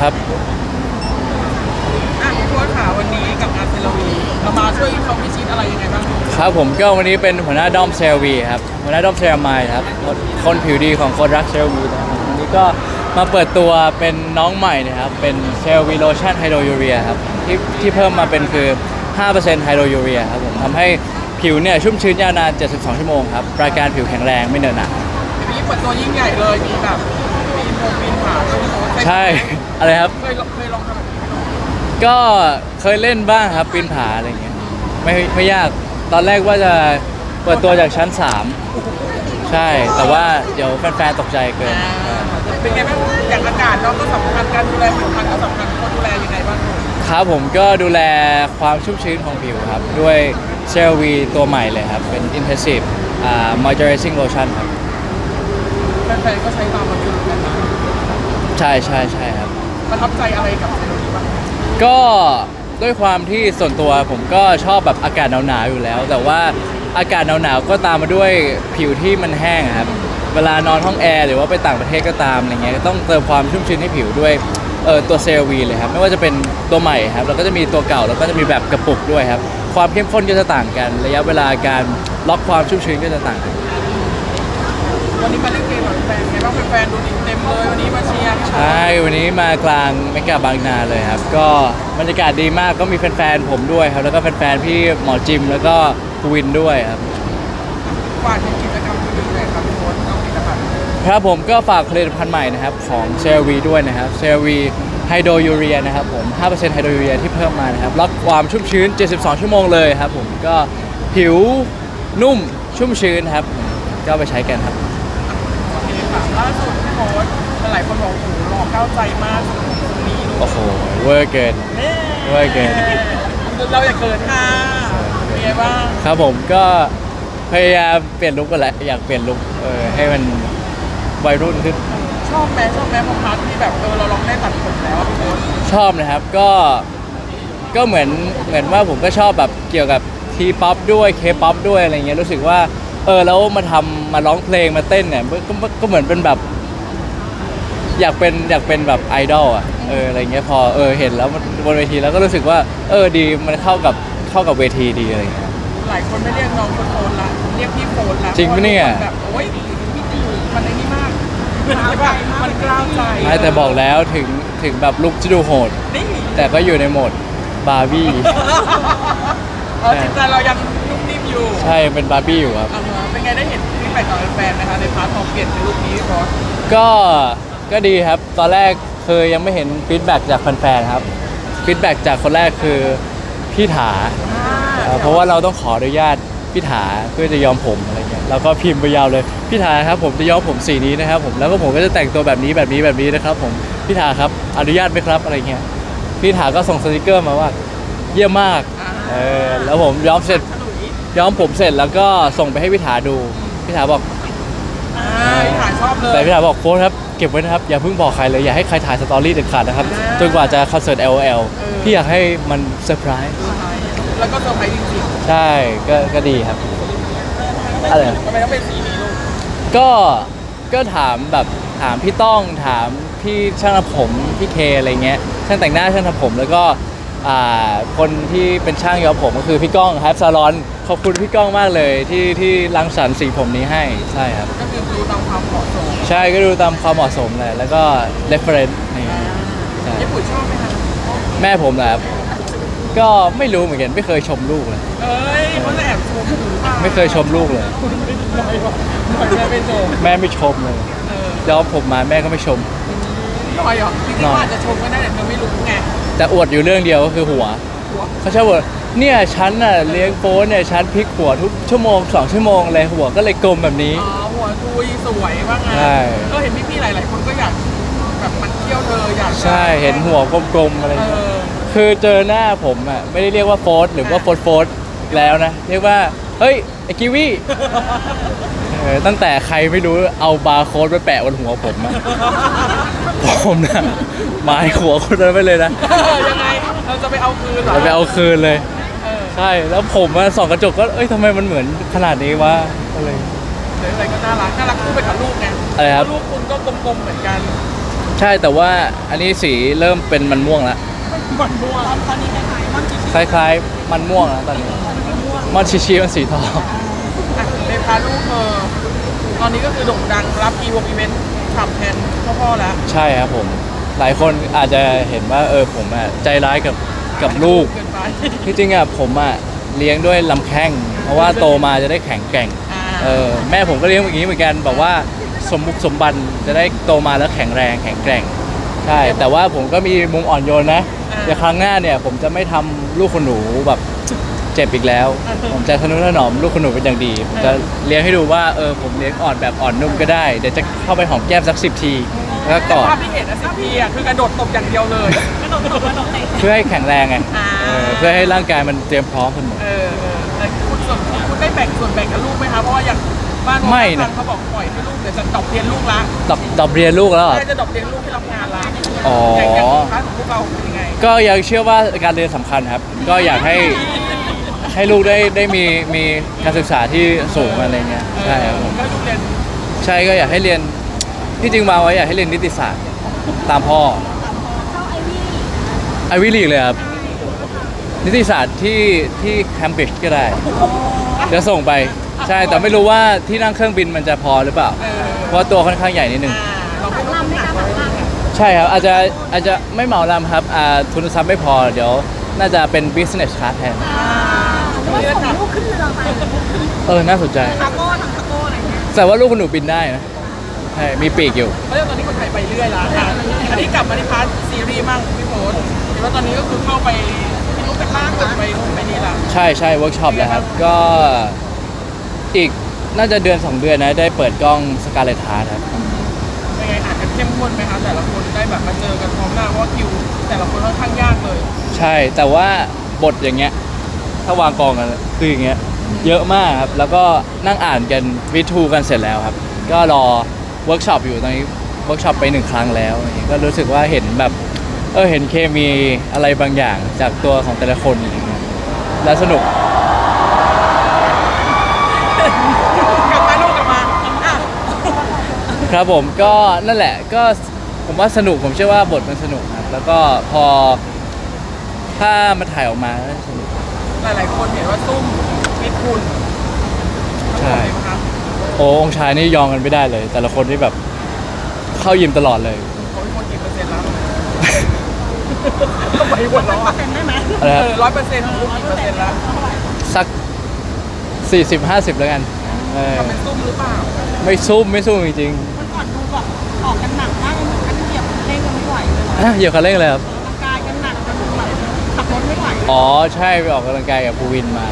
ครับ อะคุณโค้ชขาวันนี้กับงานเซราวีเรามาช่วยเขาพิชิตอะไรยังไงบ้างครับผมก็วันนี้เป็นหัวหน้าด้อมเซลวีครับหัวหน้าด้อมเซรามายครับคนผิวดีของคนรักเซลวีนะครับวันนี้ก็มาเปิดตัวเป็นน้องใหม่นะครับ เป็นเซลวีโลชั่นไฮโดรยูเรียครับที่ที่เพิ่มมาเป็นคือ 5%ไฮโดรยูเรียครับผมทำให้ผิวเนี่ยชุ่มชื้นยาวนาน 72 ชั่วโมงครับรายการผิวแข็งแรงไม่เหนอะหนะวันนี้เปิดตัวยิ่งใหญ่เลยมีแบบ ใช่ อะไรครับ เคยลองเคยลองทำแบบนี้ไหมก็เคยเล่นบ้างครับปีนผาอะไรเงี้ยไม่ไม่ยากตอนแรกว่าจะเปิดตัวจากชั้น 3 ใช่ แต่ว่าเดี๋ยวแฟนๆตกใจเกินอ่าเป็นไงบ้างอย่างอากาศเนาะก็สำคัญการดูแลผิวพรรณก็สำคัญคนดูแลยังไงบ้างครับผมก็ดูแลความชุ่มชื้นของผิวครับ ด้วยเซลวีตัวใหม่เลยครับ เป็น Intensive อ่า Moisturizing Lotion ครับ แฟนๆก็ใช้ตามมาเยอะเหมือนกันนะ ใช่ใช่ใช่ครับ ประทับใจอะไรกับเซราวีบ้างก็ด้วยความที่ส่วนตัวผมก็ชอบแบบอากาศหนาวๆอยู่แล้ว แต่ว่าอากาศหนาวๆก็ตามมาด้วยผิวที่มันแห้งอะครับ เวลานอนห้องแอร์หรือว่าไปต่างประเทศก็ตามอะไรเงี้ยก็ต้องเติมความชุ่มชื้นให้ผิวด้วยเออตัวเซลวีเลยครับ ไม่ว่าจะเป็นตัวใหม่ครับแล้วก็จะมีตัวเก่าแล้วก็จะมีแบบกระปุกด้วยครับ ความเข้มข้นก็จะต่างกัน ระยะเวลาการล็อกความชุ่มชื้นก็จะต่างกัน วันนี้มาเล่นเกมกับแฟนไงบ้างแฟนๆดูดิเต็มเลยวันนี้มาเชียร์ใช่วันนี้มากลางเมกาบางนาเลยครับ ก็บรรยากาศดีมากก็มีแฟนๆผมด้วยครับ แล้วก็แฟนๆพี่หมอจิมแล้วก็ภูวินด้วยครับ ฝากถึงกิจกรรมอื่นๆเลยครับคุณโค้ชน้องผลิตภัณฑ์ครับผมก็ฝากผลิตภัณฑ์ใหม่นะครับของเซลวีด้วยนะครับเซลวีไฮโดรยูเรียนะครับผม 5%ไฮโดรยูเรียที่เพิ่มมานะครับล็อกความชุ่มชื้น 72 ชั่วโมงเลยครับผมก็ผิวนุ่มชุ่มชื้นครับผมก็ไปใช้กันครับ โอเคค่ะล่าสุดพี่โค้ช หลายคนบอกโอ้โหหล่อเข้าใจมากตรงนี้ลูกโอ้โหเวอร์เกินเว้ยเกินเราอย่าเกินค่ะเป็นไงบ้างครับผมก็พยายามเปลี่ยนลุคกันแหละอยากเปลี่ยนลุคเออให้มันวัยรุ่นขึ้น ชอบไหมชอบไหมพอพาร์ทที่แบบเออเราลองได้ตัดผมแล้วอะพี่โค้ชชอบนะครับก็ก็เหมือนเหมือนว่าผมก็ชอบแบบเกี่ยวกับทีป๊อปด้วยเคป๊อปด้วยอะไรเงี้ยรู้สึกว่าเออแล้วมาทำมาร้องเพลงมาเต้นเนี่ยก็ก็ก็เหมือนเป็นแบบ อยากเป็นอยากเป็นแบบไอดอลอะเอออะไรเงี้ยพอเออเห็นแล้วมันบนเวทีแล้วก็รู้สึกว่า เออดีมันเข้ากับเข้ากับเวทีดีอะไรเงี้ย หลายคนไม่เรียกน้องคุณโค้ชละเรียกพี่โค้ชละจริงปะเนี่ยแบบโอ้ยพี่ตีมันไอ้นี่มากใช่ปะมันกล้าวใจไม่แต่บอกแล้วถึงถึงแบบลุคจะดูโหด นี่แต่ก็อยู่ในโหมดบาร์บี้ เออจิตใจเรายังนุ่มนิ่มอยู่ใช่เป็นบาร์บี้อยู่ครับอ่าฮะเป็นไงได้เห็นฟีดแบ็กจากแฟนๆนะคะในพาร์ทของเปลี่ยนเป็นลูกนี้พี่โค้ชก็ ก็ดีครับ ตอนแรกเคยยังไม่เห็นฟีดแบ็กจากแฟนๆครับฟีดแบ็กจากคนแรกคือพี่ถาเอ่อเพราะว่าเราต้องขออนุญาตพี่ถาเพื่อจะยอมผมอะไรเงี้ยเราก็พิมพ์ไปยาวเลยพี่ถาครับผมจะย้อมผมสีนี้นะครับผมแล้วก็ผมก็จะแต่งตัวแบบนี้แบบนี้แบบนี้นะครับ ผมพี่ถาครับอนุญาตไหมครับอะไรเงี้ยพี่ถาก็ส่งสติกเกอร์มาว่า เยี่ยมมากเออแล้วผมย้อมเสร็จฉลุยย้อมผมเสร็จแล้วก็ส่งไปให้พี่ถาดูพี่ถาบอกอ่าพี่ถ่ายชอบเลยแต่พี่ถาบอกโฟนครับ เก็บไว้นะครับ อย่าเพิ่งบอกใครเลย อย่าให้ใครถ่ายสตอรี่เด็ดขาดนะครับอ่าจนกว่าจะคอนเสิร์ต LOL เออพี่อยากให้มันเซอร์ไพรส์แล้วก็เซอร์ไพรส์จริงใช่ก็ก็ดีครับอะไรๆทำไมต้องเป็นสีนี้ลูกก็ก็ถามแบบถามพี่ต้องถามพี่ช่างทำผมพี่เคอะไรเงี้ยช่างแต่งหน้าช่างทำผมแล้วก็ อ่าคนที่เป็นช่างย้อมผมก็คือพี่ก้องครับซาลอนขอบคุณพี่ก้องมากเลยที่ที่รังสรรค์สีผมนี้ให้ใช่ครับ ก็คือดูตามความเหมาะสมใช่ก็ดูตามความเหมาะสมเลยแล้วก็ reference นี่ใช่ญี่ปุ่นชอบไหมคะแม่ผมนะครับก็ไม่รู้เหมือนกันไม่เคยชมลูกเลย เอ้ยเขาจะแอบชมหรือเปล่าไม่เคยชมลูกเลยน้อยว่ะน้อยแม่ไม่ชมแม่ไม่ชมเลยเออย้อมผมมาแม่ก็ไม่ชมน้อยเหรอจริงน้ๆอยว่าอาจจะชมก็ได้แต่เธอไม่รู้ไง แต่อวดอยู่เรื่องเดียวก็คือหัวหัวเขาชอบบอกเนี่ยฉันน่ะเลี้ยงโฟนเนี่ยฉันพลิกหัวทุกชั่วโมงสองชั่วโมงเลยหัวก็เลยกลมแบบนี้ อ๋อหัวทุยสวยว่างั้นใช่ ก็เห็นพี่ๆหลายๆคนก็อยากแบบมันเที่ยวเธออยากจะใช่เห็นหัวกลมๆอะไรอย่างเอเงี้ย อคือเจอหน้าผมอะ ไม่ได้เรียกว่าโฟสหรือว่าโฟสโฟสแล้วนะ เรียกว่า เฮ้ย ไอ้กิวี่ เออตั้งแต่ใครไม่รู้เอาบาร์โค้ดไปแปะบนหัวผมอะผมนะหมายหัวคนนั้นไปเลยนะเออยังไงเราจะไปเอาคืนเหรอจะไปเอาคืนเลยเออใช่แล้วผมอะส่องกระจกก็เอ้ยทำไมมันเหมือนขนาดนี้วะก็เลยเดี๋ยวอะไรก็น่ารักน่ารักคู่ไปกับลูกไงอะไรครับลูกคุณก็กลมๆเหมือนกัน ใช่แต่ว่าอันนี้สีเริ่มเป็นมันม่วงแล้วมันม่วงตอนนี้คล้ายๆมันชิคล้ายๆมันม่วงแล้วตอนนี้มันชิชิมันสีทองอะในพาลูกเธอ ตอนนี้ก็คือโด่งดังรับอีวงอีเวนต์ทำแทนพ่อพ่อแล้ว ใช่ครับผม หลายคนอาจจะเห็นว่าเออผมอะใจร้ายกับกับลูก เกินไปที่จริงอะผมอะเลี้ยงด้วยลำแข้ง เพราะว่าโตมาจะได้แข็งแกร่งอ่าเออแม่ผมก็เลี้ยงอย่างนี้เหมือนกันบอกว่าสมบุกสมบันจะได้โตมาแล้วแข็งแรงแข็งแกร่ง ใช่ แต่ว่าผมก็มีมุมอ่อนโยนนะ เดี๋ยวครั้งหน้าเนี่ยผมจะไม่ทำลูกคนหนูแบบ เจ็บอีกแล้ว ผมจะทนุถนอมลูกคนหนูเป็นอย่างดี ผมจะเลี้ยงให้ดูว่าเออผมเลี้ยงอ่อนแบบอ่อนนุ่มก็ได้ เดี๋ยวจะเข้าไปหอมแก้มสักสิบที แล้วก็กอดภาพที่เห็นอะสิพีอะคือกระโดดตบอย่างเดียวเลยกระโดดตบกระโดดเตะเพื่อให้แข็งแรงไงอ่าเออเพื่อให้ร่างกายมันเตรียมพร้อมเสมอเออเออแต่คุณส่วนคุณได้แบ่งส่วนแบ่งกับลูกไหมคะเพราะว่าอย่างบ้านไม่นะ เขาบอกปล่อยให้ลูกเดี๋ยวจะดรอปเรียนลูกละดอกดอกเรียนลูกแล้วเหรอแม่จะดรอปเรียนลูกที่รับงานละอ๋ออ ย่างอย่างพาร์ทของพวกเราเป็นยังไงก็ยังเชื่อว่าการเรียนสำคัญครับ ก็อยากให้ ให้ลูกได้ได้มีมีการศึกษาที่สูงอะไรเงี้ยใช่ครับผมก็ลูกเรียนใช่ก็อยากให้เรียนที่จริงวาไว้อยากให้เรียนนิติศาสตร์ตามพ่อเข้าไอวิลีเลยครับนิติศาสตร์ที่ที่แคมบริดจ์ก็ได้เดี๋ยวส่งไปใช่แต่ไม่รู้ว่าที่นั่งเครื่องบินมันจะพอหรือเปล่า เพราะตัวค่อนข้างใหญ่นิดนึงอ่าเราไม่รู้ลำไม่หนักกล้าไว้ลำใช่ครับอาจจะอาจจะไม่เหมาลำครับทุนทรัพย์ไม่พอเดี๋ยวน่าจะเป็น business class แทน ว่าส่งลูกขึ้นเรือไปเออน่าสนใจคาโก้ทำคาโก้อะไรเงี้ยแต่ว่าลูกคุณหนูบินได้นะใช่มีปีกอยู่ เพราะว่าตอนนี้คนไทยไปเรื่อยละอะอันนี้กลับมาที่พาร์ทซีรีส์มั่งพี่โพสเห็นว่าตอนนี้ก็คือเข้าไปที่ลูกเป็นล่างเกิดไปนู่นไปนี่ละใช่ใช่เวิร์กช็อปแล้วครับ ก็อีกน่าจะเดือน 2 เดือนนะได้เปิดกล้องสกาเลตฮาร์ครับ เป็นไงอ่านกันเข้มข้นไหมคะแต่ละคนได้แบบมาเจอกันพร้อมหน้าเพราะว่าคิว แต่ละคนค่อนข้างยากเลย ใช่แต่ว่าบทอย่างเงี้ย ถ้าวางกองกันคืออย่างเงี้ยเยอะมากครับแล้วก็นั่งอ่านกันวิทูกันเสร็จแล้วครับ ก็รอเวิร์กช็อปอยู่ตอนนี้เวิร์กช็อปไปหนึ่งครั้งแล้วอย่างเงี้ยก็รู้สึกว่าเห็นแบบเออเห็นเคมีอะไรบางอย่างจากตัวของแต่ละคนอย่างเงี้ยแล้วสนุก กลับมาลูกกลับมาอะครับผมก็นั่นแหละก็ผมว่าสนุกผมเชื่อว่าบทมันสนุกครับ แล้วก็พอถ้ามันถ่ายออกมาก็สนุก หลายๆคนเห็นว่าซุ่มฟิตคุณใช่ทั้งหมดเลยไหมคะโอ้องค์ชายนี่ยอมกันไม่ได้เลย แต่ละคนนี่แบบเข้ายิมตลอดเลยเขาเป็นคนกี่เปอร์เซ็นต์แล้วทำไมหัวเราะอะเป็นได้ไหมอะไรเอครับอร้อยเปอร์เซ็นต์ของลูกกี่เปอร์เซ็นต์แล้วสัก 40 50 แล้วกันเออทำเป็นซุ่มหรือเปล่าไม่ซุ่มไม่ซุ่มจริงมันก่อนดูแบบออกกันหนักมากเหมือนกันเหยียบเร่งกันไม่ไหวเลยๆอะเหยียบคันเร่งเลยครับ อ๋อใช่ไปออกกำลังกายกับภูวินมา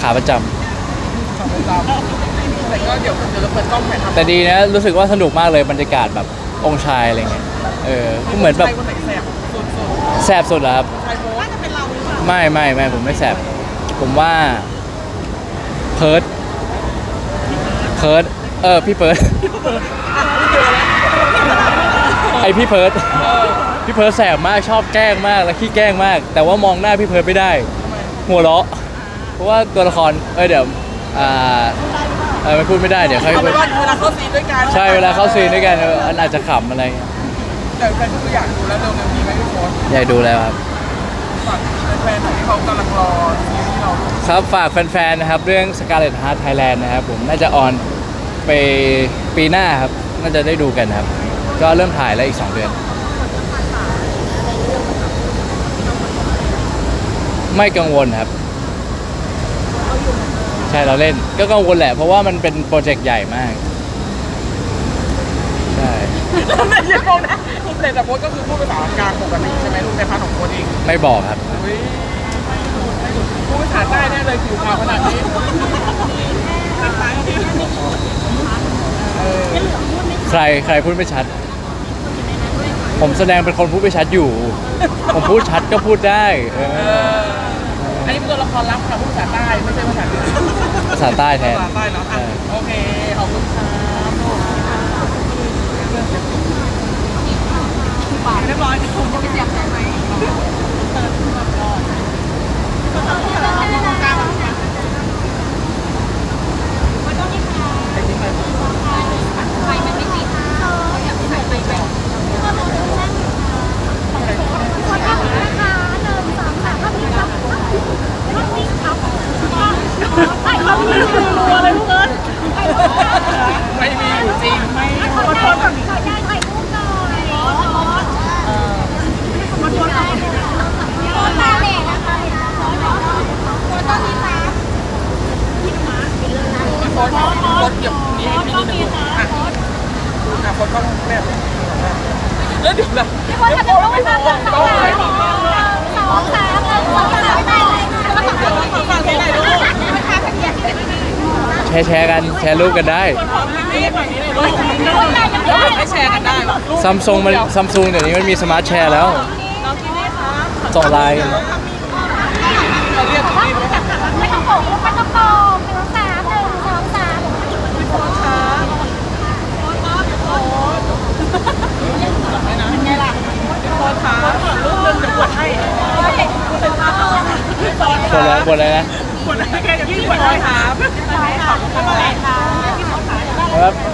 ขาประจำทำประจำแต่ก็เดี๋ยวเดี๋ยวจะเปิดกล้องถ่ายทำแต่ดีนะรู้สึกว่าสนุกมากเลยบรรยากาศแบบองค์ชายอะไรเงี้ยเออก็เหมือนแบบใครคนไหนแสบสุดแสบสุดแล้วครับ ๆใครโพสน่าจะเป็นเราหรือเปล่าไม่ไม่ไม่ผมไม่แสบ ผมว่าเพิร์ดเพิร์ดเออพี่เพิร์ดไอพี่เพิร์ด พี่เพิร์ดแสบมากชอบแกล้งมากและขี้แกล้งมาก แต่ว่ามองหน้าพี่เพิร์ดไม่ได้ หัวเราะ เพราะว่าตัวละครเอ้ยเดี๋ยวอ่าเออไม่พูดไม่ได้เดี๋ยวค่อยเอาพูเป็ดนว่าเวลาเข้าซีนด้วยกันใช่เวลาเข้าซีนด้วยกันเอออาจจะขำอะไรเงี้ยแต่แฟนก็คืออยากดูแล้วเร็วๆนี้ไหมพี่โพสอยากดูแล้วครับ ฝากแฟนๆหน่อยที่เขากำลังรอซีรีส์เราดูครับฝากแฟนๆ นะครับ เรื่อง Scarlet Heart Thailand นะครับผมน่าจะออนไปปีหน้าครับ น่าจะได้ดูกันครับ ก็เริ่มถ่ายแล้วอีก 2 เดือน ไม่กังวลครับ ใช่เราเล่นก็กังวลแหละ เพราะว่ามันเป็นโปรเจกต์ใหญ่มาก ใช่ ไม่ใช่โพสนะแต่แต่โพสก็คือพูดภาษากลางปกติใช่ไหมลูกในพาร์ทของโพสเองไม่บอกครับ เฮ้ยพูดภาษาใต้แน่เลยผิวขาวขนาดนี้เออใครใครพูดไม่ชัด ผมแสดงเป็นคนพูดไม่ชัดอยู่ ผมพูดชัดก็พูดได้ เอเอ อออันนี้เป็นตัวละครลับค่ะพูดภาษาใต้ไม่ใช่ภาษาเหนือภาษาใต้แทน ภาษาใต้เนาะอะโอเคขอบคุณครับเรียบร้อยคุณจะไปเสียบใช่ไหมเติร์ดแบบรอดก็ต้องที่เราเอาตรงกลางมาเนี่ยไม่ต้องนี่ค่ะ ไอ้ที่ไหน ไฟมันไม่ติดอยากใส่ไปไป โพสเก็บนี้ให้พี่นิดนึงอะอะโพสต้องแม่แล้วเดี๋ยวนะ พี่คนทำเดี๋ยวต้องไปฟังสองสามสองสามสองสามสองสามไม่ได้แล้วก็สองสามขอฟังที่ไหนลูกไม่ค่าทะเบียนแชร์แชร์กันแชร์รูปกันได้ขอพี่นี่ฝั่งนี้เลยลูกแล้วให้แชร์กันได้หรอซัมซุงมันซัมซุงเดี๋ยวนี้มันมีสมาร์ทแชร์แล้วน้องไลน์กัน เราเรียกพี่พี่ ไม่ต้องโกงไม่ต้องโกงหนึ่งสามหนึ่งสองสาม โพสครับโพสเป็นไงล่ะโพสครับรูปหนึ่งจะปวดให้ บนอะไรบนอะไรนะ ปวดให้แกจะพี่ปวดให้ครับขอบคุณมากครับ